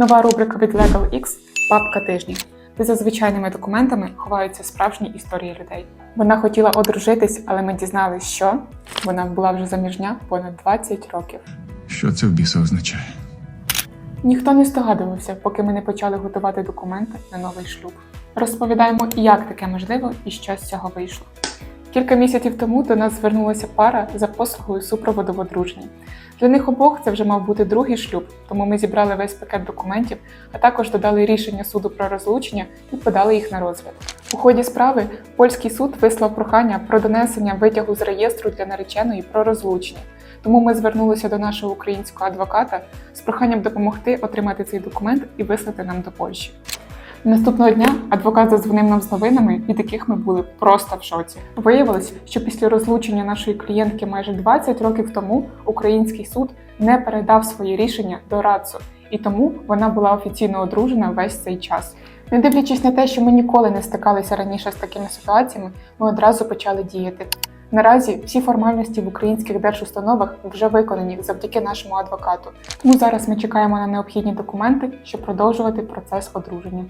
Нова рубрика від LegalX Папка тижня, де за звичайними документами ховаються справжні історії людей. Вона хотіла одружитись, але ми дізналися, що вона була вже заміжня понад 20 років. Що це в біса означає? Ніхто не здогадувався, поки ми не почали готувати документи на новий шлюб. Розповідаємо, як таке можливо і що з цього вийшло. Кілька місяців тому до нас звернулася пара за послугою супроводу в одруженні. Для них обох це вже мав бути другий шлюб, тому ми зібрали весь пакет документів, а також додали рішення суду про розлучення і подали їх на розгляд. У ході справи польський суд вислав прохання про донесення витягу з реєстру для нареченої про розлучення. Тому ми звернулися до нашого українського адвоката з проханням допомогти отримати цей документ і вислати нам до Польщі. Наступного дня адвокат задзвонив нам з новинами, від яких ми були просто в шоці. Виявилось, що після розлучення нашої клієнтки майже 20 років тому український суд не передав своє рішення до РАЦУ, і тому вона була офіційно одружена весь цей час. Не дивлячись на те, що ми ніколи не стикалися раніше з такими ситуаціями, ми одразу почали діяти. Наразі всі формальності в українських держустановах вже виконані завдяки нашому адвокату. Тому зараз ми чекаємо на необхідні документи, щоб продовжувати процес одруження.